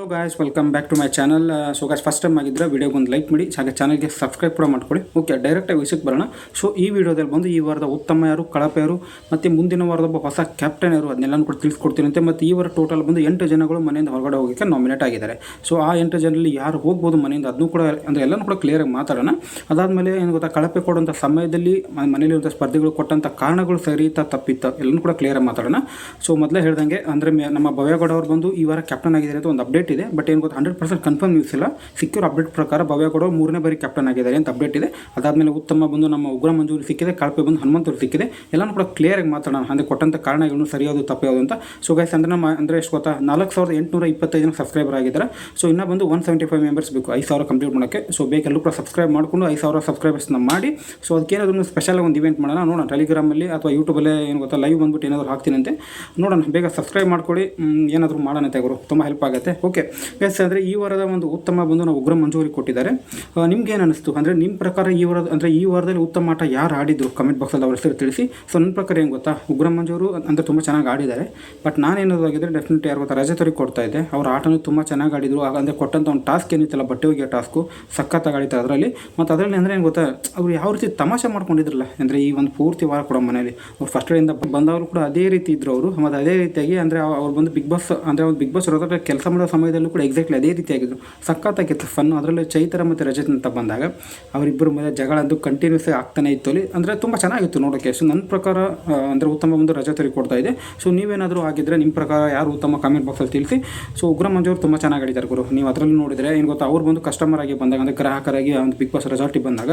So guys welcome back to my channel so guys first time ಆಗಿದ್ದರೆ ವೀಡಿಯೋಗೆ ಒಂದು like ಮಾಡಿ, ಹಾಗೆ ಚಾನಲ್ಗೆ ಸಬ್ಸ್ಕ್ರೈಬ್ ಕೂಡ ಮಾಡ್ಕೊಳ್ಳಿ ಓಕೆ ಡೈರೆಕ್ಟಾಗಿ ವಿಸಿಟ್ ಬರೋಣ. ಸೊ ಈ ವಿಡಿಯೋದಲ್ಲಿ ಬಂದು ಈ ವಾರದ ಉತ್ತಮ ಯಾರು, ಕಳಪೆ ಯಾರು, ಮತ್ತು ಮುಂದಿನ ವಾರದ ಒಬ್ಬ ಹೊಸ ಕ್ಯಾಪ್ಟನ್ ಯಾರು ಅದನ್ನೆಲ್ಲ ಕೂಡ ತಿಳಿಸ್ಕೊಡ್ತೀನಿ ಅಂತೆ. ಮತ್ತು ಈ ವಾರ ಟೋಟಲ್ ಬಂದು ಎಂಟು ಜನಗಳು ಮನೆಯಿಂದ ಹೊರಗಡೆ ಹೋಗೋಕ್ಕೆ ನಾಮಿನೇಟ್ ಆಗಿದ್ದಾರೆ. ಸೊ ಆ ಎಂಟು ಜನರಲ್ಲಿ ಯಾರು ಹೋಗ್ಬೋದು ಮನೆಯಿಂದ ಅದನ್ನೂ ಕೂಡ, ಅಂದರೆ ಎಲ್ಲನೂ ಕೂಡ ಕ್ಲಿಯರಾಗಿ ಮಾತಾಡೋಣ. ಅದಾದಮೇಲೆ ಏನು ಗೊತ್ತಾ, ಕಳಪೆ ಕೊಡುವಂಥ ಸಮಯದಲ್ಲಿ ಮನೆಯಲ್ಲಿರುವಂಥ ಸ್ಪರ್ಧಿಗಳು ಕೊಟ್ಟಂಥ ಕಾರಣಗಳು ಸರಿತ ತಪ್ಪಿತ್ತ, ಎಲ್ಲನೂ ಕೂಡ ಕ್ಲಿಯರಾಗಿ ಮಾತಾಡೋಣ. ಸೊ ಮೊದಲೇ ಹೇಳ್ದಂಗೆ, ಅಂದರೆ ನಮ್ಮ ಭವ್ಯಗೌಡ ಅವರು ಬಂದು ಈ ವಾರ ಕ್ಯಾಪ್ಟನ್ ಆಗಿದ್ದಾರೆ ಅಂತ ಒಂದು ಅಪ್ಡೇಟ್ ಇದೆ. ಬಟ್ ಏನು ಗೊತ್ತಾ ಹಂಡ್ರೆಡ್ ಪರ್ಸೆಂಟ್ ಕನ್ಫರ್ಮ್ ನ್ಯೂಸ್ ಇಲ್ಲ. ಸಿಕ್ಯೂರ್ ಅಪ್ಡೇಟ್ ಪ್ರಕಾರ ಅವರು ಮೂರನೇ ಬಾರಿ ಕ್ಯಾಪ್ಟನ್ ಆಗಿದ್ದಾರೆ ಅಂತ ಅಪ್ಡೇಟ್ ಇದೆ. ಅದಾದಮೇಲೆ ಉತ್ತಮ ಬಂದು ನಮ್ಮ ಉಗ್ರ ಮಂಜೂರಿ ಸಿಕ್ಕಿದೆ, ಕಳಪೆ ಬಂದು ಹನುಮಂತರು ಸಿಕ್ಕಿದೆ. ಎಲ್ಲನೂ ಕೂಡ ಕ್ಲಿಯರಾಗಿ ಮಾತಾಡೋಣ. ಅಂದರೆ ಕೊಟ್ಟಂಥ ಕಾರಣಗಳನ್ನು ಸರಿಯಾದ ತಪ್ಪು ಅಂತ. ಸೊ ಗೈಸ್ ಅಂದರೆ ನಮ್ಮ, ಅಂದರೆ ಎಷ್ಟು ಗೊತ್ತಾ, ನಾಲ್ಕು ಸಾವಿರದ ಎಂಟುನೂರ ಇಪ್ಪತ್ತೈದು ಜನ ಸಬ್ಸ್ಕ್ರೈಬರ್ ಆಗಿದ್ದಾರೆ. ಸೊ ಇನ್ನೂ ಬಂದು ಒನ್ ಸೆವೆಂಟಿ ಫೈವ್ ಮೆಂಬರ್ಸ್ ಬೇಕು, ಐದು ಸಾವಿರ ಕಂಪ್ಲೀಟ್ ಮಾಡೋಕ್ಕೆ. ಸೊ ಬೇಕೆಲ್ಲರೂ ಕೂಡ ಸಬ್ಸ್ಕ್ರೈಬ್ ಮಾಡಿಕೊಂಡು ಐದು ಸಾವಿರ ಸಬ್ಸ್ಕ್ರೈಬರ್ಸ್ನ ಮಾಡಿ. ಸೊ ಅದಕ್ಕೇನಾದ್ರೂ ಸ್ಪೆಷಲ್ ಒಂದು ಇವೆಂಟ್ ಮಾಡೋಣ. ನೋಡೋಣ ಟೆಲಿಗ್ರಾಮಲ್ಲಿ ಅಥವಾ ಯೂಟ್ಯೂಬಲ್ಲೇ ಏನು ಗೊತ್ತಾ ಲೈವ್ ಬಂದ್ಬಿಟ್ಟು ಏನಾದರೂ ಹಾಕ್ತೀನಂತೆ. ನೋಡೋಣ, ಬೇಗ ಸಬ್ಸ್ಕ್ರೈಬ್ ಮಾಡ್ಕೊಳ್ಳಿ. ಏನಾದರೂ ಮಾಡೋಣ ಗುರು ತುಂಬ ಹೆಲ್ಪ್ ಆಗುತ್ತೆ. ಓಕೆ ಎಸ್ ಅಂದರೆ ಈ ವಾರದ ಒಂದು ಉತ್ತಮ ಬಂದು ನಾವು ಉಗ್ರ ಮಂಜೂರಿ ಕೊಟ್ಟಿದ್ದಾರೆ. ನಿಮ್ಗೆ ಏನು ಅನಿಸ್ತು? ಅಂದರೆ ನಿಮ್ಮ ಪ್ರಕಾರ ಈ ವಾರದ, ಅಂದರೆ ಈ ವಾರದಲ್ಲಿ ಉತ್ತಮ ಆಟ ಯಾರು ಆಡಿದ್ರು? ಕಮೆಂಟ್ ಬಾಕ್ಸಲ್ಲಿ ಅವ್ರ ಹೆಸರು ತಿಳಿಸಿ. ಸೊ ನನ್ನ ಪ್ರಕಾರ ಏನು ಗೊತ್ತಾ? ಉಗ್ರ ಮಂಜೂರು ಅಂದರೆ ತುಂಬ ಚೆನ್ನಾಗಿ ಆಡಿದ್ದಾರೆ. ಬಟ್ ನಾನು ಏನಾದಾಗಿದ್ದರೆ ಡೆಫಿನೆಟ್ಲಿ ಯಾರು ಗೊತ್ತಾ? ರಜತವ್ರಿಗೆ ಕೊಡ್ತಾ ಇದ್ದೆ. ಅವ್ರ ಆಟನೂ ತುಂಬ ಚೆನ್ನಾಗಿ ಆಡಿದ್ರು. ಅಂದರೆ ಕೊಟ್ಟಂಥ ಒಂದು ಟಾಸ್ಕ್ ಏನಿತ್ತಲ್ಲ, ಬಟ್ಟೆ ಒಗೆಯೋ ಟಾಸ್ಕು ಸಖತ್ತಾಗಿ ಆಡಿತಾರೆ ಅದರಲ್ಲಿ. ಮತ್ತು ಅದರಲ್ಲಿ ಅಂದರೆ ಏನು ಗೊತ್ತಾ? ಅವ್ರು ಯಾವ ರೀತಿ ತಮಾಷೆ ಮಾಡ್ಕೊಂಡಿದ್ರಲ್ಲ. ಅಂದರೆ ಈ ಒಂದು ಪೂರ್ತಿ ವಾರ ಕೂಡ ಮನೇಲಿ. ಅವ್ರು ಫಸ್ಟ್ ಇಂದ ಬಂದವರು ಕೂಡ ಅದೇ ರೀತಿ ಇದ್ರು ಅವರು. ಮತ್ತು ಅದೇ ರೀತಿಯಾಗಿ ಅಂದರೆ ಅವ್ರು ಬಂದು ಬಿಗ್ ಬಾಸ್, ಅಂದರೆ ಒಂದು ಬಿಗ್ ಬಾಸ್ ಇರೋದ್ರ ಕೆಲಸ ಮಾಡೋ ಸಮಯದಲ್ಲೂ ಕೂಡ ಎಕ್ಸಾಕ್ಟ್ಲಿ ಅದೇ ರೀತಿಯಾಗಿದ್ದರು ಸಖತ್ತಾಗಿತ್ತು ಫನ್ನು ಅದರಲ್ಲಿ ಚೈತ್ರ ಮತ್ತು ರಜತ್ ಅಂತ ಬಂದಾಗ, ಅವರಿಬ್ಬರ ಮೇಲೆ ಜಗಳ ಅಂತೂ ಕಂಟಿನ್ಯೂಸ್ ಆಗ್ತಾನೆ ಇತ್ತು ಅಲ್ಲಿ. ಅಂದರೆ ತುಂಬ ಚೆನ್ನಾಗಿತ್ತು ನೋಡೋಕೆ. ಸೊ ನನ್ನ ಪ್ರಕಾರ ಅಂದರೆ ಉತ್ತಮ ಒಂದು ರಜತರಿಗೆ ಕೊಡ್ತಾ ಇದೆ ಸೊ ನೀವೇನಾದರೂ ಆಗಿದ್ದರೆ ನಿಮ್ಮ ಪ್ರಕಾರ ಯಾರು ಉತ್ತಮ ಕಾಮೆಂಟ್ ಬಾಕ್ಸಲ್ಲಿ ತಿಳಿಸಿ. ಸೊ ಉಗ್ರ ಮಂಜೂರು ತುಂಬ ಚೆನ್ನಾಗಿ ಆಡಿದ್ದಾರೆ ಗುರು. ನೀವು ಅದರಲ್ಲಿ ನೋಡಿದರೆ ಏನು ಗೊತ್ತಾ, ಅವ್ರು ಬಂದು ಕಸ್ಟಮರ್ ಆಗಿ ಬಂದಾಗ, ಅಂದರೆ ಗ್ರಾಹಕರಾಗಿ ಒಂದು ಬಿಗ್ ಬಾಸ್ ರೆಸಾರ್ಟಿಗೆ ಬಂದಾಗ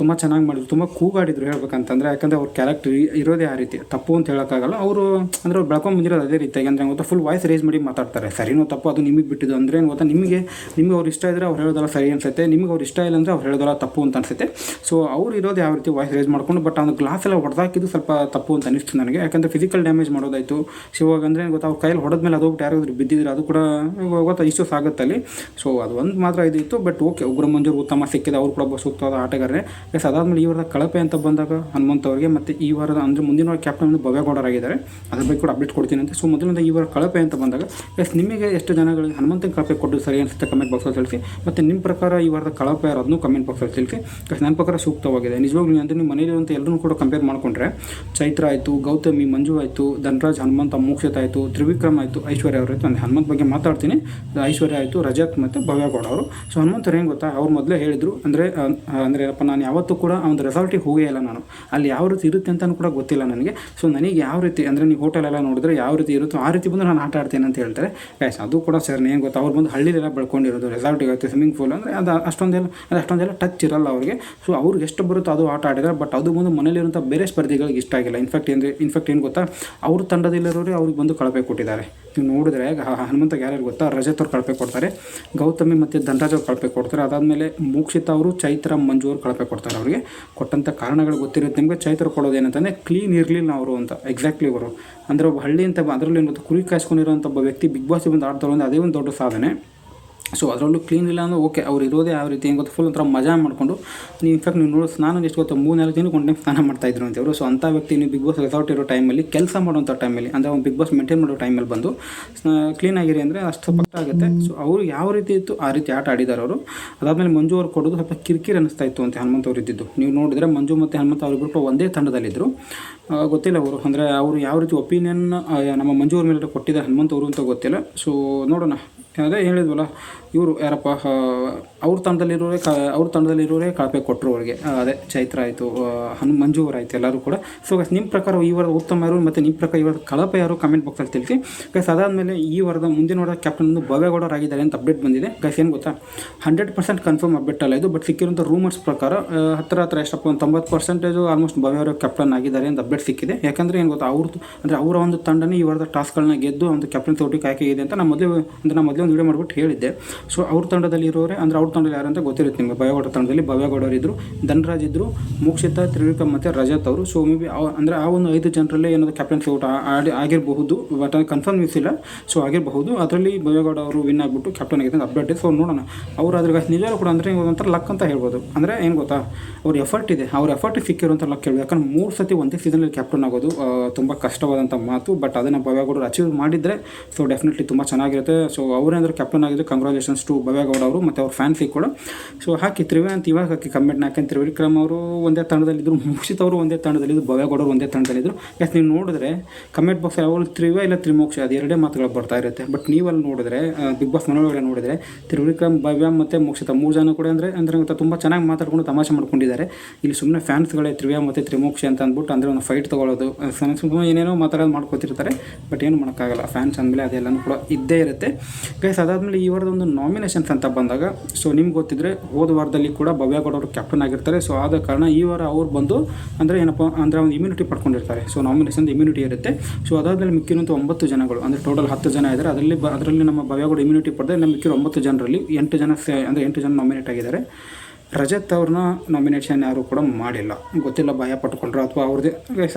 ತುಂಬ ಚೆನ್ನಾಗಿ ಮಾಡಿದ್ರು. ತುಂಬ ಕೂಗಾಡಿದ್ರು ಹೇಳ್ಬೇಕಂತಂದರೆ. ಯಾಕಂದರೆ ಅವ್ರ ಕ್ಯಾರೆಕ್ಟರ್ ಇರೋದೇ ಆ ರೀತಿ. ತಪ್ಪು ಅಂತ ಹೇಳೋಕ್ಕಾಗಲ್ಲ. ಅವರು, ಅಂದರೆ ಅವ್ರು ಬೆಳ್ಕೊಂಡು ಬಂದಿರೋದು ಅದೇ ರೀತಿಯಾಗಿ. ಅಂದರೆ ಗೊತ್ತಾ ಫುಲ್ ವಾಯ್ಸ್ ರೇಸ್ ಮಾಡಿ ಮಾತಾಡ್ತಾರೆ. ಸರಿನೋ ತಪ್ಪು ಅದು ನಿಮಗೆ ಬಿಟ್ಟಿದ್ದು ಅಂದರೆ ಏನು ಗೊತ್ತಾ? ನಿಮಗೆ ನಿಮಗೆ ಅವ್ರು ಇಷ್ಟ ಇದ್ದರೆ ಅವ್ರು ಹೇಳೋದಲ್ಲ ಸರಿ ಅನ್ಸುತ್ತೆ. ನಿಮಗೆ ಅವ್ರು ಇಷ್ಟ ಇಲ್ಲ ಅಂದರೆ ಅವ್ರು ಹೇಳೋದಲ್ಲ ತಪ್ಪು ಅಂತ ಅನಿಸುತ್ತೆ. ಸೊ ಅವ್ರು ಇರೋದು ಯಾವ ರೀತಿ ವಾಯ್ಸ್ ರೇಸ್ ಮಾಡ್ಕೊಂಡು ಬಟ್ ಅವ್ನು ಗ್ಲಾಸ್ ಎಲ್ಲ ಹೊಡೆದಾಕಿದ್ದು ಸ್ವಲ್ಪ ತಪ್ಪು ಅಂತ ಅನಿಸ್ತು ನನಗೆ. ಯಾಕಂದರೆ ಫಿಸಿಕಲ್ ಡ್ಯಾಮೇಜ್ ಮಾಡೋದಾಯಿತು. ಸೊ ಇವಾಗ ಅಂದರೆ ಏನು ಗೊತ್ತಾ? ಅವ್ರ ಕೈಯಲ್ಲಿ ಹೊಡೆದ್ಮೇಲೆ ಅದು ಹೋಗ್ಬಿಟ್ಟು ಯಾರಾದರೂ ಬಿದ್ದಿದ್ರೆ ಅದು ಕೂಡ ಗೊತ್ತಾ? ಇಶ್ಯೂಸ್ ಆಗುತ್ತೆ ಅಲ್ಲಿ. ಸೊ ಅದು ಒಂದು ಮಾತ್ರ ಇದಿತ್ತು. ಬಟ್ ಓಕೆ ಉಗ್ರ ಮಂಜೂರು ಉತ್ತಮ ಸಿಕ್ಕಿದೆ. ಅವ್ರು ಕೂಡ ಒಬ್ಬ ಸೂಕ್ತವಾದ ಆಟಗಾರರೇ. ಎಸ್ ಅದಾದಮೇಲೆ ಈ ವಾರದ ಕಳಪೆ ಅಂತ ಬಂದಾಗ ಹನುಮಂತ ಅವರಿಗೆ ಮತ್ತು ಈ ವಾರದ ಅಂದರೆ ಮುಂದಿನ ವಾರ ಕ್ಯಾಪ್ಟನ್ ಭವ್ಯಗೌಡರಾಗಿದ್ದಾರೆ. ಅದ್ರ ಬಗ್ಗೆ ಕೂಡ ಅಪ್ಡೇಟ್ ಕೊಡ್ತೀನಿ ಅಂತ. ಸೊ ಮೊದಲಿಂದ ಈ ವಾರ ಕಳಪೆ ಅಂತ ಬಂದಾಗ ಎಸ್ ನಿಮಗೆ ಎಷ್ಟು ಜನಗಳಿಗೆ ಹನುಮಂತನ ಕಾಪಿ ಕೊಟ್ಟು ಸರಿ ಅನಿಸುತ್ತೆ ಕಮೆಂಟ್ ಬಾಕ್ಸಲ್ಲಿ ತಿಳಿಸಿ. ಮತ್ತು ನಿಮ್ಮ ಪ್ರಕಾರ ಈ ವಾರದ ಕಳಪೆ ಯಾರು ಅದನ್ನು ಕಮೆಂಟ್ ಬಾಕ್ಸಲ್ಲಿ ತಿಳಿಸಿ. ಎಸ್ ನನ್ನ ಪ್ರಕಾರ ಸೂಕ್ತವಾಗಿದೆ. ನಿಜವಾಗ್ಲೂ ಅಂದರೆ ನೀವು ಮನೆಯಲ್ಲಿರುವಂಥ ಎಲ್ಲರೂ ಕೂಡ ಕಂಪೇರ್ ಮಾಡಿಕೊಂಡ್ರೆ, ಚೈತ್ರ ಆಯಿತು, ಗೌತಮಿ, ಮಂಜು ಆಯಿತು, ಧನರಾಜ್, ಹನುಮಂತ, ಮೋಕ್ಷಿತ ಆಯಿತು, ತ್ರಿವಿಕ್ರಮ್ ಆಯಿತು, ಐಶ್ವರ್ಯ ಅವರು ಆಯಿತು ನಾನು ಹನುಮಂತ್ ಬಗ್ಗೆ ಮಾತಾಡ್ತೀನಿ. ಐಶ್ವರ್ಯ ಆಯಿತು ರಜತ್ ಮತ್ತು ಭವ್ಯಗೌಡ ಅವರು. ಸೊ ಹನುಮಂತರು ಹೆಂಗೆ ಗೊತ್ತಾ? ಅವ್ರು ಮೊದಲೇ ಹೇಳಿದರು, ಅಂದರೆ ಅಂದರೆ ಏನಪ್ಪ ನಾನು ಯಾವತ್ತೂ ಕೂಡ ಒಂದು ರೆಸಾರ್ಟಿಗೆ ಹೋಗೇ ಇಲ್ಲ ನಾನು. ಅಲ್ಲಿ ಯಾವ ರೀತಿ ಇರುತ್ತೆ ಅಂತಲೂ ಕೂಡ ಗೊತ್ತಿಲ್ಲ ನನಗೆ. ಸೊ ನನಗೆ ಯಾವ ರೀತಿ, ಅಂದರೆ ನೀವು ಹೋಟೆಲೆಲ್ಲ ನೋಡಿದ್ರೆ ಯಾವ ರೀತಿ ಇರುತ್ತೋ ಆ ರೀತಿ ಬಂದು ನಾನು ಆಟ ಆಡ್ತೇನೆ ಅಂತ ಹೇಳ್ತಾರೆ. ಗೈಸ್ ಅದು ಕೂಡ ಸರ್ ಏನು ಗೊತ್ತಾ? ಅವ್ರು ಬಂದು ಹಳ್ಳಿಲೆಲ್ಲ ಬೆಳ್ಕೊಂಡಿರೋದು ರೆಸಾರ್ಟ್ ಆಗುತ್ತೆ ಸ್ವಿಮ್ಮಿಂಗ್ ಪೂಲ್ ಅಂದರೆ ಅದು ಅಷ್ಟೊಂದೆಲ್ಲ ಅದು ಅಷ್ಟೊಂದೆಲ್ಲ ಟಚ್ ಇರಲ್ಲ ಅವ್ರಿಗೆ. ಸೊ ಅವ್ರಿಗೆ ಎಷ್ಟು ಬರುತ್ತೋ ಅದು ಆಟ ಆಡಿದ್ದಾರೆ ಬಟ್ ಅದು ಬಂದು ಮನೇಲಿರುವಂಥ ಬೇರೆ ಸ್ಪರ್ಧಿಗಳಿಗೆ ಇಷ್ಟ ಆಗಿಲ್ಲ. ಇನ್ಫ್ಯಾಕ್ಟ್ ಏನು ಇನ್ಫ್ಯಾಕ್ಟ್ ಏನು ಗೊತ್ತಾ? ಅವ್ರ ತಂಡದಲ್ಲಿರೋರೇ ಅವ್ರಿಗೆ ಬಂದು ಕಳಪೆ ಕೊಟ್ಟಿದ್ದಾರೆ. ನೀವು ನೋಡಿದ್ರೆ ಹನುಮಂತಗೆ ಹನುಮಂತ ಯಾರ್ಯಾರು ಗೊತ್ತಾ? ರಜತ್ ಅವ್ರು ಕಳಪೆ ಕೊಡ್ತಾರೆ, ಗೌತಮಿ ಮತ್ತು ಧನರಾಜ್ ಅವ್ರು ಕಳಪೆ ಕೊಡ್ತಾರೆ. ಅದಾದಮೇಲೆ ಮೋಕ್ಷಿತ ಅವರು, ಚೈತ್ರ, ಮಂಜು ಅವರು ಕಳಪೆ ಕೊಡ್ತಾರೆ ಅವರಿಗೆ. ಕೊಟ್ಟಂಥ ಕಾರಣಗಳು ಗೊತ್ತಿರುತ್ತೆ ನಿಮಗೆ, ಚೈತ್ರ ಕೊಡೋದೇನಂತಂದರೆ ಕ್ಲೀನ್ ಇರಲಿಲ್ಲ ಅವರು ಅಂತ ಎಕ್ಸಾಕ್ಟ್ಲಿ ಅವರು ಅಂದರೆ ಒಬ್ಬ ಹಳ್ಳಿ ಅಂತ ಅದರಲ್ಲಿ ಏನು ಗೊತ್ತು? ಕುರಿ ಕಾಯಿಸ್ಕೊಂಡಿರೋಂಥ ಒಬ್ಬ ವ್ಯಕ್ತಿ ಬಿಗ್ ಬಾಸ್ ಬಂದು ಆಡ್ತಾರೆ ಅಂದರೆ ಅದೇ ಒಂದು ದೊಡ್ಡ ಸಾಧನೆ. ಸೊ ಅದರಲ್ಲೂ ಕ್ಲೀನ್ ಇಲ್ಲ ಅಂದ್ರೆ ಓಕೆ ಅವ್ರು ಇರೋದೇ ಯಾವ ರೀತಿ. ಏನು ಗೊತ್ತಾ ಫುಲ್ ಒಂಥರ ಮಜಾ ಮಾಡಿಕೊಂಡು, ನೀವು ಇನ್ಫ್ಯಾಕ್ಟ್ ನೀವು ನೋಡೋ ಸ್ನಾನ ಎಷ್ಟು ಗೊತ್ತಾ ಮೂರು ನಾಲ್ಕು ದಿನಕ್ಕೆ ಒಂದು ಟೈಮ್ ಸ್ನಾನ ಮಾಡ್ತಾಯಿದ್ರು ಅಂತ ಅವರು ಸೊ ಅಂಥ ವ್ಯಕ್ತಿ ನೀವು ಬಿಗ್ ಬಾಸ್ ರೆಸಾರ್ಟ್ ಇರೋ ಟೈಮಲ್ಲಿ ಕೆಲಸ ಮಾಡುವಂಥ ಟೈಮಲ್ಲಿ ಅಂದರೆ ಅವ್ನು ಬಿಗ್ ಬಾಸ್ ಮೇಂಟೈನ್ ಮಾಡೋ ಟೈಮಲ್ಲಿ ಬಂದು ಕ್ಲೀನ್ ಆಗಿರಿ ಅಂದರೆ ಅಷ್ಟು ಪಕ್ಕ ಆಗುತ್ತೆ. ಸೊ ಅವರು ಯಾವ ರೀತಿ ಇತ್ತು, ಆ ರೀತಿ ಆಟ ಆಡಿದ್ದಾರೆ ಅವರು. ಅದಾದಮೇಲೆ ಮಂಜು ಅವ್ರು ಕೊಡೋದು ಸ್ವಲ್ಪ ಕಿರಿಕಿರಿ ಅನಿಸ್ತಾ ಇತ್ತು ಅಂತ ಹನುಮಂತ ಅವ್ರು ಇದ್ದಿದ್ದು. ನೀವು ನೋಡಿದ್ರೆ ಮಂಜು ಮತ್ತು ಹನುಮಂತ ಅವರಿಬ್ಬರು ಕೂಡ ಒಂದೇ ತಂಡದಲ್ಲಿದ್ದರು ಗೊತ್ತಿಲ್ಲ ಅವರು, ಅಂದರೆ ಅವರು ಯಾವ ರೀತಿ ಒಪಿನಿಯನ್ ನಮ್ಮ ಮಂಜು ಅವ್ರ ಮೇಲೆ ಕೊಟ್ಟಿದ್ದಾರೆ ಹನುಮಂತ ಅವರು ಅಂತ ಗೊತ್ತಿಲ್ಲ. ಸೊ ನೋಡೋಣ. ಅದೇ ಹೇಳಿದ್ವಲ್ಲ ಇವರು ಯಾರಪ್ಪ ಅವ್ರ ತಂಡದಲ್ಲಿರೋರೇ ಕ, ಅವ್ರ ತಂಡದಲ್ಲಿರೋರೇ ಕಳಪೆ ಕೊಟ್ಟರು ಅವ್ರಿಗೆ. ಅದೇ ಚೈತ್ರ ಆಯಿತು ಹನು ಮಂಜು ಅವರಾಯಿತು ಎಲ್ಲರೂ ಕೂಡ. ಸೊ ಗಸ್ ನಿಮ್ಮ ಪ್ರಕಾರ ಈ ವಾರದ ಉತ್ತಮ ಯಾರು ಮತ್ತು ನಿಮ್ಮ ಪ್ರಕಾರ ಈ ವಾರದ ಕಳಪೆ ಯಾರು ಕಮೆಂಟ್ ಬಾಕ್ಸಲ್ಲಿ ತಿಳಿಸಿ. ಗಸ್ ಅದಾದಮೇಲೆ ಈ ವಾರದ ಮುಂದಿನ ವಾರದ ಕ್ಯಾಪ್ಟನ್ ಭವ್ಯಗೌಡರಾಗಿದ್ದಾರೆ ಅಂತ ಅಪ್ಡೇಟ್ ಬಂದಿದೆ. ಗಸ್ ಏನು ಗೊತ್ತಾ? ಹಂಡ್ರೆಡ್ ಪರ್ಸೆಂಟ್ ಕನ್ಫರ್ಮ್ ಅಪ್ಡೇಟ್ ಅಲ್ಲ ಇದು ಬಟ್ ಸಿಕ್ಕಿರುವಂಥ ರೂಮರ್ಸ್ ಪ್ರಕಾರ ಹತ್ತಿರ ಹತ್ರ ಎಷ್ಟಪ್ಪ, ಒಂದು ತೊಂಬತ್ತು ಪರ್ಸೆಂಟೇಜು ಆಲ್ಮೋಸ್ಟ್ ಭವ್ಯ ಅವರು ಕ್ಯಾಪ್ಟನ್ ಆಗಿದ್ದಾರೆ ಅಂತ ಅಪ್ಡೇಟ್ ಸಿಕ್ಕಿದೆ. ಯಾಕಂದರೆ ಏನು ಗೊತ್ತಾ ಅವ್ರದ್ದು ಅಂದರೆ ಅವರ ಒಂದು ತಂಡನೇ ಈ ವಾರದ ಟಾಸ್ಕ್ಗಳನ್ನ ಗೆದ್ದು ಒಂದು ಕ್ಯಾಪ್ಟನ್ ತೋಟಿಗೆ ಆಯ್ಕೆ ಅಂತ ನಾನು ಮೊದಲೇ, ಅಂದರೆ ನಾನು ಮೊದಲೇ ಒಂದು ವಿಡಿಯೋ ಮಾಡಿಬಿಟ್ಟು ಹೇಳಿದ್ದೆ. ಸೊ ಅವ್ರ ತಂಡದಲ್ಲಿ ಇರೋರೆ, ಅಂದ್ರೆ ಅವ್ರ ತಂಡದಲ್ಲಿ ಯಾರು ಅಂತ ಗೊತ್ತಿರುತ್ತೆ ನಿಮಗೆ. ಭಯಗೌಡ ತಂಡದಲ್ಲಿ ಭವ್ಯಗೌಡರು ಇದ್ದರು ಧನರಾಜ್ ಇದ್ರು, ಮೋಕ್ಷಿತ, ತ್ರಿವಿಕ್ರಮ್ ಮತ್ತೆ ರಜತ್ ಅವರು. ಸೊ ಮೇ ಬಿ ಅಂದ್ರೆ ಆ ಒಂದು ಐದು ಜನರಲ್ಲೇ ಏನಾದ್ರು ಕ್ಯಾಪ್ಟನ್ ಔಟ್ ಆಡಿ, ಆಗಿರಬಹುದು ಬಟ್ ಅದು ಕನ್ಫರ್ಮ್ ಇಲ್ಲ. ಸೊ ಆಗಿರಬಹುದು, ಅದರಲ್ಲಿ ಭವ್ಯಗೌಡ ಅವರು ವಿನ್ ಆಗಿಬಿಟ್ಟು ಕ್ಯಾಪ್ಟನ್ ಆಗಿದೆ ಅಂತ ಅಪ್ಡೇಟ್ ಇದೆ. ಸೊ ನೋಡೋಣ. ಅವ್ರು ಅದ್ರ ನಿಜವಾಗ್ಲೂ ಕೂಡ ಅಂದ್ರೆ ಒಂಥರ ಲಕ್ ಅಂತ ಹೇಳ್ಬೋದು. ಅಂದ್ರೆ ಏನು ಗೊತ್ತಾ? ಅವ್ರ ಎಫರ್ಟ್ ಇದೆ. ಅವ್ರ ಎಫರ್ಟ್ ಸಿಕ್ಕಿರುವಂಥ ಲಕ್ ಹೇಳ್ಬೋದು. ಯಾಕಂದ್ರೆ ಮೂರು ಸತಿ ಒಂದೇ ಸೀಸನಲ್ಲಿ ಕ್ಯಾಪ್ಟನ್ ಆಗೋದು ತುಂಬ ಕಷ್ಟವಾದಂಥ ಮಾತು ಬಟ್ ಅದನ್ನು ಭಯಗೌಡರು ಅಚೀವ್ ಮಾಡಿದ್ರೆ ಸೊ ಡೆಫಿನೆಟ್ಲಿ ತುಂಬ ಚೆನ್ನಾಗಿರುತ್ತೆ. ಸೊ ಅವರೇ ಅಂದರೆ ಕ್ಯಾಪ್ಟನ್ ಆಗಿದ್ದು ಕಂಗ್ರಾಚುಲೇಷನ್ಸ್ ಟು ಭವ್ಯಗೌಡ ಅವರು ಮತ್ತು ಅವ್ರ ಫ್ಯಾನ್ಸಿಗೆ ಕೂಡ. ಸೊ ಹಾಕಿ ತ್ರಿವೇಂತ್ ಇವಾಗ ಹಾಕಿ ಕಮೆಂಟ್ನ ಹಾಕಿ ತ್ರಿವಿಕ್ರಮ್ ಅವರು ಒಂದೇ ತಂಡದಲ್ಲಿದ್ದರು ಮುಕ್ಷಿತ್ ಅವರು ಒಂದೇ ತಂಡದಲ್ಲಿದ್ದು ಭವ್ಯಗೌಡ ಅವರು ಒಂದೇ ತಂಡದಲ್ಲಿದ್ದರು ಯಾಕೆ ನೀವು ನೋಡಿದ್ರೆ ಕಮೆಂಟ್ ಬಾಕ್ಸ್ ಅವರು ತ್ರಿವೇ ಇಲ್ಲ ತ್ರಿಮೋಕ್ಷ, ಅದು ಎರಡೇ ಮಾತುಗಳು ಬರ್ತಾ ಇರುತ್ತೆ. ಬಟ್ ನೀವಲ್ಲಿ ನೋಡಿದ್ರೆ ಬಿಗ್ ಬಾಸ್ ಮನೆಯೊಳಗಡೆ ನೋಡಿದರೆ ತ್ರಿವಿಕ್ರಮ್, ಭವ್ಯ ಮತ್ತು ಮೋಕ್ಷಿತ ಮೂರು ಜನ ಕೂಡ ಅಂದರೆ ಅಂದರೆ ತುಂಬ ಚೆನ್ನಾಗಿ ಮಾತಾಡ್ಕೊಂಡು ತಮಾಷೆ ಮಾಡ್ಕೊಂಡಿದ್ದಾರೆ. ಇಲ್ಲಿ ಸುಮ್ಮನೆ ಫ್ಯಾನ್ಸ್ಗಳೇ ತ್ರಿವ್ಯ ಮತ್ತು ತ್ರಿಮೋಕ್ಷ ಅಂತ ಅಂದ್ಬಿಟ್ಟು ಅಂದರೆ ಒಂದು ಫೈಟ್ ತೊಗೊಳ್ಳೋದು. ಸುಮ್ಮನೆ ಏನೇನೋ ಮಾತಾಡೋದು ಮಾಡ್ಕೊತಿರ್ತಾರೆ ಬಟ್ ಏನು ಮಾಡೋಕ್ಕಾಗಲ್ಲ. ಫ್ಯಾನ್ಸ್ ಅಂದಮೇಲೆ ಅದೆಲ್ಲನೂ ಕೂಡ ಇದ್ದೇ ಇರುತ್ತೆ. ಗೈಸ್ ಅದಾದಮೇಲೆ ಈ ವಾರದ ಒಂದು ನಾಮಿನೇಷನ್ಸ್ ಅಂತ ಬಂದಾಗ ಸೊ ನಿಮ್ಗೆ ಗೊತ್ತಿದ್ರೆ ಹೋದ ವಾರದಲ್ಲಿ ಕೂಡ ಭವ್ಯಗೌಡ ಅವರು ಕ್ಯಾಪ್ಟನ್ ಆಗಿರ್ತಾರೆ. ಸೊ ಆದ ಕಾರಣ ಈ ವಾರ ಅವ್ರು ಬಂದು ಅಂದರೆ ಏನಪ್ಪ ಅಂದರೆ ಒಂದು ಇಮ್ಯುನಿಟಿ ಪಡ್ಕೊಂಡಿರ್ತಾರೆ. ಸೊ ನಾಮಿನೇಷನ್ ಇಮ್ಯುನಿಟಿ ಇರುತ್ತೆ. ಸೊ ಅದಾದಮೇಲೆ ಮಿಕ್ಕಿರುವಂಥ ಒಂಬತ್ತು ಜನಗಳು, ಅಂದರೆ ಟೋಟಲ್ ಹತ್ತು ಜನ ಇದ್ದಾರೆ ಅದರಲ್ಲಿ ಅದರಲ್ಲಿ ನಮ್ಮ ಭವ್ಯಗೌಡ ಇಮ್ಯುನಿಟಿ ಪಡೆದ್ರೆ ನಮ್ಮ ಮಿಕ್ಕಿರೋ ಒಂಬತ್ತು ಜನರಲ್ಲಿ ಎಂಟು ಜನ ಅಂದರೆ ಎಂಟು ಜನ ನಾಮಿನೇಟ್ ಆಗಿದ್ದಾರೆ. ರಜತ್ ಅವ್ರನ್ನ ನಾಮಿನೇಷನ್ ಯಾರು ಕೂಡ ಮಾಡಿಲ್ಲ. ಗೊತ್ತಿಲ್ಲ, ಭಯ ಪಟ್ಕೊಂಡ್ರು ಅಥವಾ ಅವ್ರದ್ದೇ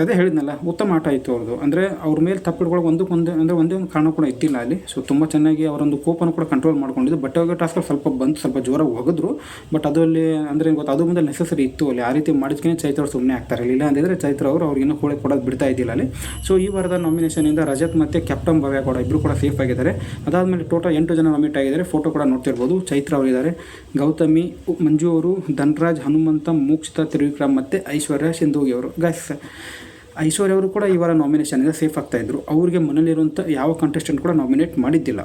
ಅದೇ ಹೇಳಿದ್ನಲ್ಲ, ಉತ್ತಮ ಆಟ ಇತ್ತು ಅವ್ರದ್ದು ಅಂದರೆ ಅವ್ರ ಮೇಲೆ ತಪ್ಪಿಡ್ಕೊಳ್ಳೋ ಒಂದಕ್ಕೊಂದು ಅಂದರೆ ಒಂದೇ ಒಂದು ಕಾರಣ ಕೂಡ ಇದ್ದಿಲ್ಲ ಅಲ್ಲಿ. ಸೊ ತುಂಬ ಚೆನ್ನಾಗಿ ಅವರೊಂದು ಕೋಪನ ಕೂಡ ಕಂಟ್ರೋಲ್ ಮಾಡ್ಕೊಂಡಿದ್ದು. ಬಟ್ ಅವಾಗ ಟಾಸ್ಕ್ ಸ್ವಲ್ಪ ಬಂದು ಸ್ವಲ್ಪ ಜೋರಾಗಿ ಹೋಗಿದ್ರು ಬಟ್ ಅದರಲ್ಲಿ ಅಂದರೆ ಗೊತ್ತು, ಅದು ಮುಂದೆ ನೆಸೆಸರಿ ಇತ್ತು ಅಲ್ಲಿ. ಆ ರೀತಿ ಮಾಡಿದ್ಕೇ ಚೈತ್ರ ಸುಮ್ಮನೆ ಆಗ್ತಾರೆ ಇಲ್ಲ ಅಂದಿದ್ರೆ ಚೈತ್ರ ಅವರು ಅವ್ರಿಗಿನ್ನೂ ಕೂಡ ಕೊಡೋದು ಬಿಡ್ತಾ ಇದ್ದಿಲ್ಲ ಅಲ್ಲಿ. ಸೊ ಈ ವಾರದ ನಾಮಿನೇಷನಿಂದ ರಜತ್ ಮತ್ತು ಕ್ಯಾಪ್ಟನ್ ಭವ್ಯ ಕೂಡ ಇಬ್ಬರು ಕೂಡ ಸೇಫ್ ಆಗಿದ್ದಾರೆ. ಅದಾದಮೇಲೆ ಟೋಟಲ್ ಎಂಟು ಜನ ನಾಮಿನೇಟ್ ಆಗಿದ್ದಾರೆ. ಫೋಟೋ ಕೂಡ ನೋಡ್ತಿರ್ಬೋದು. ಚೈತ್ರ ಅವರಿದ್ದಾರೆ. ಗೌತಮಿ ಮಂಜು ಅವರು ಧನ್ರಾಜ್, ಹನುಮಂತ, ಮೋಕ್ಷಿತ, ತ್ರಿವಿಕ್ರಮ್ ಮತ್ತು ಐಶ್ವರ್ಯ ಸಿಂಧೋಗಿ ಅವರು ಗೈಸ್ ಐಶ್ವರ್ಯ ಅವರು ಕೂಡ ಈ ವಾರ ನಾಮಿನೇಷನಿಂದ ಸೇಫ್ ಆಗ್ತಾಯಿದ್ರು ಅವರಿಗೆ ಮನೇಲಿರುವಂಥ ಯಾವ ಕಂಟೆಸ್ಟೆಂಟ್ ಕೂಡ ನಾಮಿನೇಟ್ ಮಾಡಿದ್ದಿಲ್ಲ.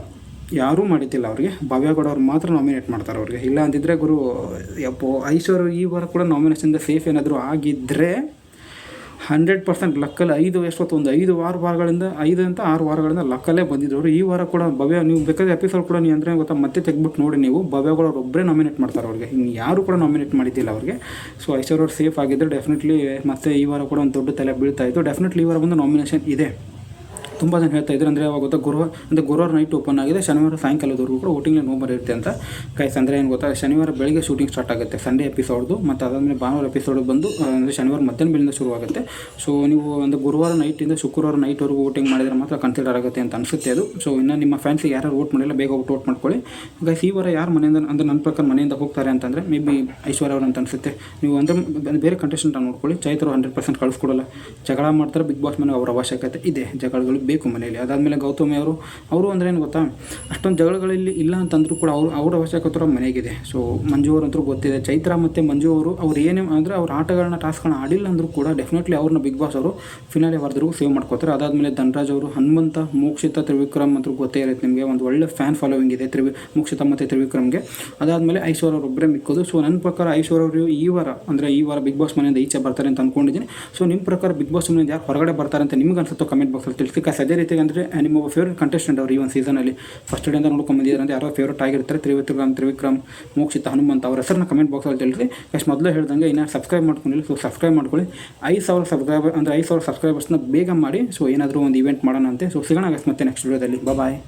ಯಾರೂ ಮಾಡಿದ್ದಿಲ್ಲ ಅವರಿಗೆ. ಭವ್ಯಗೌಡ ಅವ್ರು ಮಾತ್ರ ನಾಮಿನೇಟ್ ಮಾಡ್ತಾರೆ ಅವ್ರಿಗೆ. ಇಲ್ಲ ಅಂದಿದ್ರೆ ಗುರು ಐಶ್ವರ್ಯ ಈ ವಾರ ಕೂಡ ನಾಮಿನೇಷನ್ದ ಸೇಫ್ ಏನಾದರೂ ಆಗಿದ್ದರೆ ಹಂಡ್ರೆಡ್ ಪರ್ಸೆಂಟ್ ಲಕ್ಕಲ್ಲಿ ಐದು ಎಷ್ಟೊತ್ತು ಒಂದು ಐದು ವಾರ ವಾರಗಳಿಂದ, ಐದು ಅಂತ ಆರು ವಾರಗಳಿಂದ ಲಕ್ಕಲ್ಲೇ ಬಂದಿದ್ದವರು ಈ ವಾರ ಕೂಡ ಭವ್ಯ, ನೀವು ಬೇಕಾದ್ರೆ ಎಪಿಸೋಡ್ ಕೂಡ ನೀವು ಅಂದರೆ ಗೊತ್ತಾ ಮತ್ತೆ ತೆಗ್ಬಿಟ್ಟು ನೋಡಿ ನೀವು. ಭವ್ಯಗಳು ಒಬ್ಬರೇ ನಾಮಿನೇಟ್ ಮಾಡ್ತಾರೆ ಅವ್ರಿಗೆ. ಇನ್ನು ಯಾರು ಕೂಡ ನಾಮಿನೇಟ್ ಮಾಡಿದ್ದಿಲ್ಲ ಅವ್ರಿಗೆ. ಸೊ ಐಶ್ವರ್ಯ ಅವ್ರು ಸೇಫ್ ಆಗಿದ್ದರೆ ಡೆಫಿನೆಟ್ಲಿ ಮತ್ತೆ ಈ ವಾರ ಕೂಡ ಒಂದು ದೊಡ್ಡ ತಲೆ ಬೀಳ್ತಾ ಇತ್ತು. ಡೆಫಿನೆಟ್ಲಿ ಈ ವಾರ ಒಂದು ನಾಮಿನೇಷನ್ ಇದೆ. ತುಂಬ ಜನ ಹೇಳ್ತಾ ಇದ್ದಾರೆ ಅಂದರೆ ಅವಾಗ ಗೊತ್ತಾ ಗುರುವಾರ, ಅಂದರೆ ಗುರುವಾರ ನೈಟ್ ಓಪನ್ ಆಗಿದೆ. ಶನಿವಾರ ಸಾಯಂಕಾಲದವರೆಗೂ ಕೂಡ ವೋಟಿಂಗ್ ನಂಬರ್ ಇರುತ್ತೆ ಅಂತ. ಕೈಸ್ ಅಂದರೆ ಏನು ಗೊತ್ತಾ? ಶನಿವಾರ ಬೆಳಗ್ಗೆ ಶೂಟಿಂಗ್ ಸ್ಟಾರ್ಟ್ ಆಗುತ್ತೆ. ಸಂಡೇ ಎಪಿಸೋಡ್ದು ಮತ್ತು ಅದಾದಮೇಲೆ ಭಾನುವಾರ ಎಪಿಸೋಡ್ ಬಂದು ಅಂದರೆ ಶನಿವಾರ ಮಧ್ಯಾಹ್ನ ಬೆಳಿಂದ ಶುರುವಾಗುತ್ತೆ. ಸೊ ನೀವು ಒಂದು ಗುರುವಾರ ನೈಟಿಂದ ಶುಕ್ರವಾರ ನೈಟ್ವರೆಗೂ ವೋಟಿಂಗ್ ಮಾಡಿದರೆ ಮಾತ್ರ ಕನ್ಸಿಡರ್ ಆಗುತ್ತೆ ಅಂತ ಅನಿಸುತ್ತೆ ಅದು. ಸೊ ಇನ್ನು ನಿಮ್ಮ ಫ್ಯಾನ್ಸಿಗೆ ಯಾರು ವೋಟ್ ಮಾಡಿಲ್ಲ, ಬೇಗ ಹೋಗಿ ವೋಟ್ ಮಾಡ್ಕೊಳ್ಳಿ. ಗೈಸ್ ಈ ವಾರ ಯಾರು ಮನೆಯಿಂದ, ಅಂದರೆ ನನ್ನ ಪ್ರಕಾರ ಮನೆಯಿಂದ ಹೋಗ್ತಾರೆ ಅಂತಂದರೆ ಮೇ ಬಿ ಐಶ್ವರ್ಯ ಅವರು ಅಂತ ಅನಿಸುತ್ತೆ. ನೀವು ಅಂದರೆ ಬೇರೆ ಕಂಟೆಸ್ಟೆಂಟ್ ನೋಡ್ಕೊಳ್ಳಿ. ಚೈತ್ರ ಹಂಡ್ರೆಡ್ ಪರ್ಸೆಂಟ್ ಕಳಿಸ್ಕೊಡಲ್ಲ. ಜಗಳ ಮಾಡ್ತಾರೆ, ಬಿಗ್ ಬಾಸ್ ಮನೆಗೆ ಅವರ ಅವಶ್ಯಕತೆ ಇದೆ. ಜಗಳಗಳು ಬೇಕು ಮನೆಯಲ್ಲಿ. ಅದಾದಮೇಲೆ ಗೌತಮಿ ಅವರು ಅವರು ಅಂದರೆ ಏನು ಗೊತ್ತಾ? ಅಷ್ಟೊಂದು ಜಗಳಗಳಲ್ಲಿ ಇಲ್ಲ ಅಂತಂದ್ರೂ ಕೂಡ ಅವರು, ಅವ್ರ ಅವಶ್ಯಕತೆ ಅವ್ರ ಮನೆಗಿದೆ. ಸೊ ಮಂಜು ಅವರಂತೂ ಗೊತ್ತಿದೆ. ಚೈತ್ರ ಮತ್ತು ಮಂಜು ಅವರು, ಅವ್ರು ಏನೇ ಅಂದರೆ ಅವ್ರ ಆಟಗಳನ್ನ ಟಾಸ್ಕ್ಗಳನ್ನ ಆಡಿಲ್ಲ ಅಂದರೂ ಕೂಡ ಡೆಫಿನೆಟ್ಲಿ ಅವ್ರನ್ನ ಬಿಗ್ ಬಾಸ್ ಅವರು ಫಿನಾಲೆ ವಾರದವರೆಗೂ ಸೇವ್ ಮಾಡ್ಕೋತಾರೆ. ಅದಾದಮೇಲೆ ಧನರಾಜ್ ಅವರು, ಹನುಮಂತ, ಮೋಕ್ಷಿತ, ತ್ರಿವಿಕ್ರಮ್ ಅಂತೂ ಗೊತ್ತೇ ಇರುತ್ತೆ ನಿಮಗೆ. ಒಂದು ಒಳ್ಳೆ ಫ್ಯಾನ್ ಫಾಲೋವಿಂಗ್ ಇದೆ ತ್ರಿವಿ, ಮೋಕ್ಷಿತ ಮತ್ತು ತ್ರಿವಿಕ್ರಮ್ಗೆ. ಅದಾದಮೇಲೆ ಐಶ್ವರ್ಯ ಅವರೊಬ್ಬರೇ ಮಿಕ್ಕೋದು. ಸೊ ನನ್ನ ಪ್ರಕಾರ ಐಶ್ವರ್ ಅವರು ಈ ವಾರ, ಅಂದರೆ ಈ ವಾರ ಬಿಗ್ ಬಾಸ್ ಮನೆಯಿಂದ ಈಚೆ ಬರ್ತಾರೆ ಅಂತ ಅಂದ್ಕೊಂಡಿದ್ದೀನಿ ಸೊ ನಿಮ್ಮ ಪ್ರಕಾರ ಬಿಗ್ ಬಾಸ್ ಮನೆಯಿಂದ ಯಾರು ಹೊರಗಡೆ ಬರ್ತಾರೆ ಅಂತ ನಿಮ್ಗೆ ಅನ್ಸುತ್ತೋ ಕಮೆಂಟ್ ಬಾಕ್ಸಲ್ಲಿ ತಿಳಿಸಿ. ಕಾಸ್ ಅದೇ ರೀತಿಗೆ ಅಂದರೆ ನಿಮ್ಮ ಫೇವ್ರೇಟ್ ಕಂಟೆಸ್ಟೆಂಟ್ ಅವರು ಈ ಒಂದು ಸೀಸನಲ್ಲಿ ಫಸ್ಟ್ ಡೇಯಿಂದ ನೋಡ್ಕೊಂಡು ಬಂದಿದ್ದಾರೆ ಅಂತ ಯಾರೋ ಫೇವ್ರೇಟ್ ಆಗಿರ್ತಾರೆ, ತ್ರಿವಿಕ್ರಮ್ ತ್ರಿವಿಕ್ರಮ್, ಮೋಕ್ಷಿತ, ಹನುಮಂತ ಅವ್ರ ಹೆಸರನ್ನ ಕಮೆಂಟ್ ಬಾಕ್ಸಲ್ಲಿ ತಿಳಿಸಿ ಅಷ್ಟು ಮೊದಲು ಹೇಳ್ದಂಗೆ ಇನ್ನು ಸಬ್ಸ್ಕ್ರೈಬ್ ಮಾಡ್ಕೊಂಡಿಲ್ಲ ಸೊ ಸಬ್ಸ್ಕ್ರೈಬ್ ಮಾಡ್ಕೊಳ್ಳಿ. ಐದು ಸಾವಿರ ಸಬ್ಸ್ಕ್ರೈಬರ್ ಅಂದರೆ ಐದು ಸಾವಿರ ಸಬ್ಸ್ಕ್ರೈಬರ್ಸ್ನ ಬೇಗ ಮಾಡಿ ಸೊ ಏನಾದರೂ ಒಂದು ಇವೆಂಟ್ ಮಾಡೋಣ ಅಂತೆ. ಸೊ ಸಿಗೋಣ ಮತ್ತೆ ನೆಕ್ಸ್ಟ್ ವೀಡಿಯೋದಲ್ಲಿ ಬಾಯ್